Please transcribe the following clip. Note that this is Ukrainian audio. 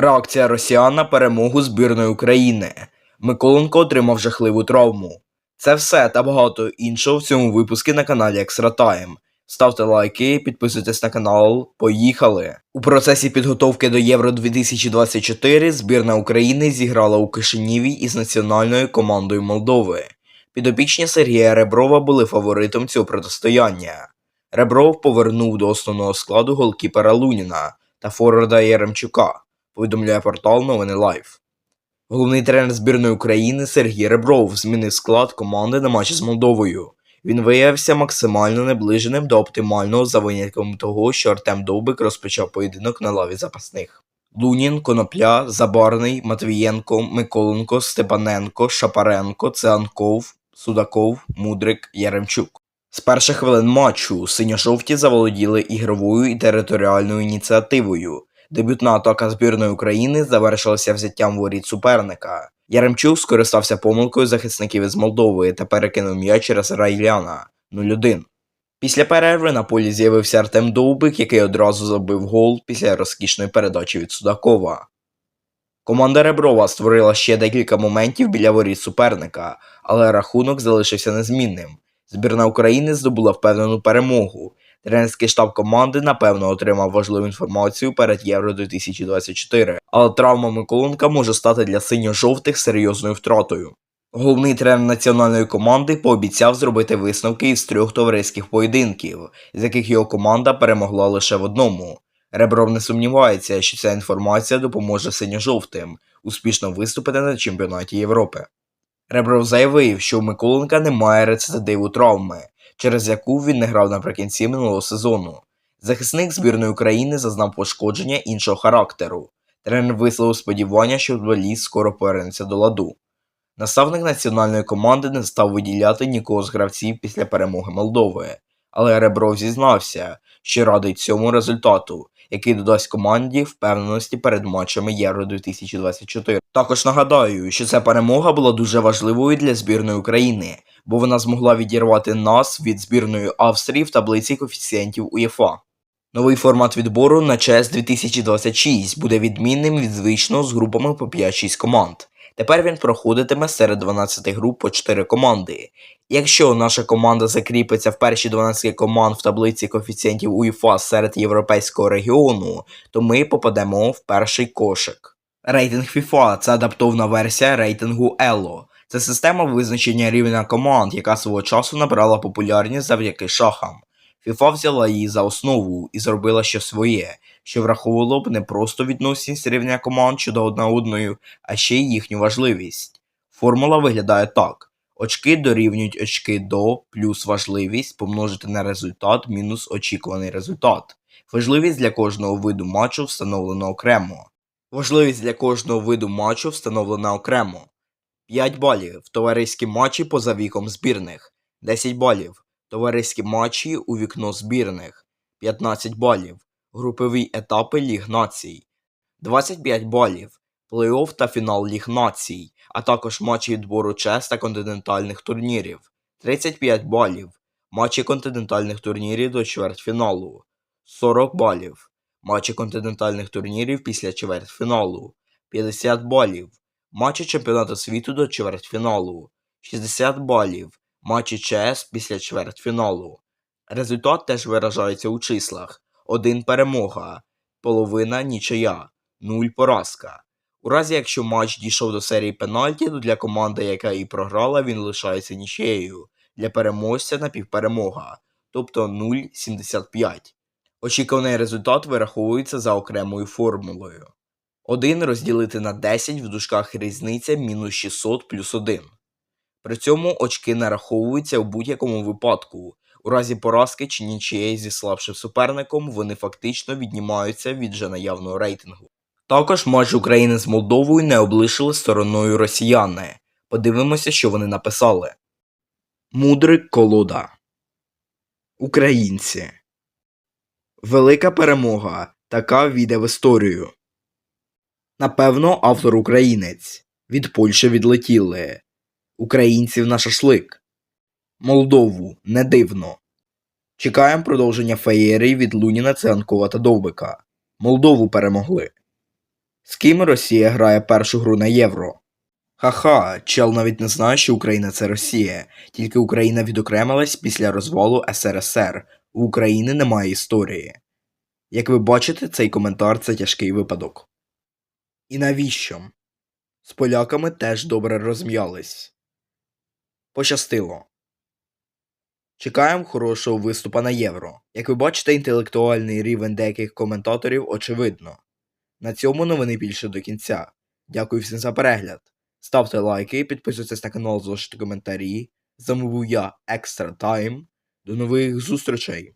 Реакція росіян на перемогу збірної України. Миколенко отримав жахливу травму. Це все та багато іншого в цьому випуску на каналі Time. Ставте лайки, підписуйтесь на канал. Поїхали! У процесі підготовки до Євро 2024 збірна України зіграла у Кишиніві із національною командою Молдови. Підопічні Сергія Реброва були фаворитом цього протистояння. Ребров повернув до основного складу голкіпера Луніна та форварда Яремчука, повідомляє портал Новини Лайф. Головний тренер збірної України Сергій Ребров змінив склад команди на матчі з Молдовою. Він виявився максимально наближеним до оптимального за винятком того, що Артем Довбик розпочав поєдинок на лаві запасних. Лунін, Конопля, Забарний, Матвієнко, Миколенко, Степаненко, Шапаренко, Цианков, Судаков, Мудрик, Яремчук. З перших хвилин матчу синьо-жовті заволоділи ігровою і територіальною ініціативою. Дебютна атака збірної України завершилася взяттям воріт суперника. Яремчук скористався помилкою захисників із Молдови та перекинув м'яч через Райляна 0-1. Після перерви на полі з'явився Артем Довбик, який одразу забив гол після розкішної передачі від Судакова. Команда Реброва створила ще декілька моментів біля воріт суперника, але рахунок залишився незмінним. Збірна України здобула впевнену перемогу. Тренерський штаб команди напевно отримав важливу інформацію перед Євро 2024, але травма Миколенка може стати для синьо-жовтих серйозною втратою. Головний тренер національної команди пообіцяв зробити висновки із трьох товариських поєдинків, з яких його команда перемогла лише в одному. Ребров не сумнівається, що ця інформація допоможе синьо-жовтим успішно виступити на чемпіонаті Європи. Ребров заявив, що у Миколенка немає рецидиву травми, через яку він не грав наприкінці минулого сезону. Захисник збірної України зазнав пошкодження іншого характеру. Тренер висловив сподівання, що футболіст скоро повернеться до ладу. Наставник національної команди не став виділяти нікого з гравців після перемоги Молдови, але Ребров зізнався, що радий цьому результату, який додасть команді впевненості перед матчами Євро 2024. Також нагадаю, що ця перемога була дуже важливою для збірної України, бо вона змогла відірвати нас від збірної Австрії в таблиці коефіцієнтів УЄФА. Новий формат відбору на ЧЕС 2026 буде відмінним від звичного з групами по 5-6 команд. Тепер він проходитиме серед 12 груп по 4 команди. Якщо наша команда закріпиться в перші 12 команд в таблиці коефіцієнтів УЄФА серед європейського регіону, то ми попадемо в перший кошик. Рейтинг FIFA – це адаптована версія рейтингу ELO. Це система визначення рівня команд, яка свого часу набрала популярність завдяки шахам. FIFA взяла її за основу і зробила щось своє, що враховувало б не просто відносність рівня команд щодо одна одної, а ще й їхню важливість. Формула виглядає так: очки дорівнюють очки до плюс важливість помножити на результат мінус очікуваний результат. Важливість для кожного виду матчу встановлена окремо. Важливість для кожного виду матчу встановлена окремо. 5 балів товариські матчі поза віком збірних, 10 балів товариські матчі у вікно збірних, 15 балів групові етапи Ліг Націй, 25 балів плей-офф та фінал Ліг Націй, а також матчі відбору ЧЕС та континентальних турнірів, 35 балів. Матчі континентальних турнірів до чвертьфіналу, 40 балів. Матчі континентальних турнірів після чвертьфіналу, 50 балів. Матчі чемпіонату світу до чвертьфіналу, 60 балів. Матчі ЧС після чвертьфіналу. Результат теж виражається у числах: 1 перемога, половина нічия, 0 поразка. У разі якщо матч дійшов до серії пенальті, то для команди, яка і програла, він лишається нічиєю. Для переможця напівперемога, тобто 0,75. Очікуваний результат вираховується за окремою формулою. 1 розділити на 10 в дужках різниця мінус 600 плюс 1. При цьому очки нараховуються у будь-якому випадку. У разі поразки чи нічиєї зі слабшим суперником вони фактично віднімаються від вже наявного рейтингу. Також матч України з Молдовою не облишили стороною росіяни. Подивимося, що вони написали. Мудрик колода. Українці. Велика перемога. Така війде в історію. Напевно, автор українець. Від Польщі відлетіли. Українців на шашлик. Молдову не дивно. Чекаємо продовження феєрії від Луніна, Цианкова та Довбика. Молдову перемогли. З ким Росія грає першу гру на євро? Ха-ха, чел навіть не знає, що Україна це Росія, тільки Україна відокремилась після розвалу СРСР. У України немає історії. Як ви бачите, цей коментар це тяжкий випадок. І навіщо? З поляками теж добре розм'ялись. Пощастило. Чекаємо хорошого виступа на євро. Як ви бачите, інтелектуальний рівень деяких коментаторів очевидно. На цьому новини більше до кінця. Дякую всім за перегляд. Ставте лайки, підписуйтесь на канал, залиште коментарі. Замовив я, Екстра Тайм. До нових зустрічей!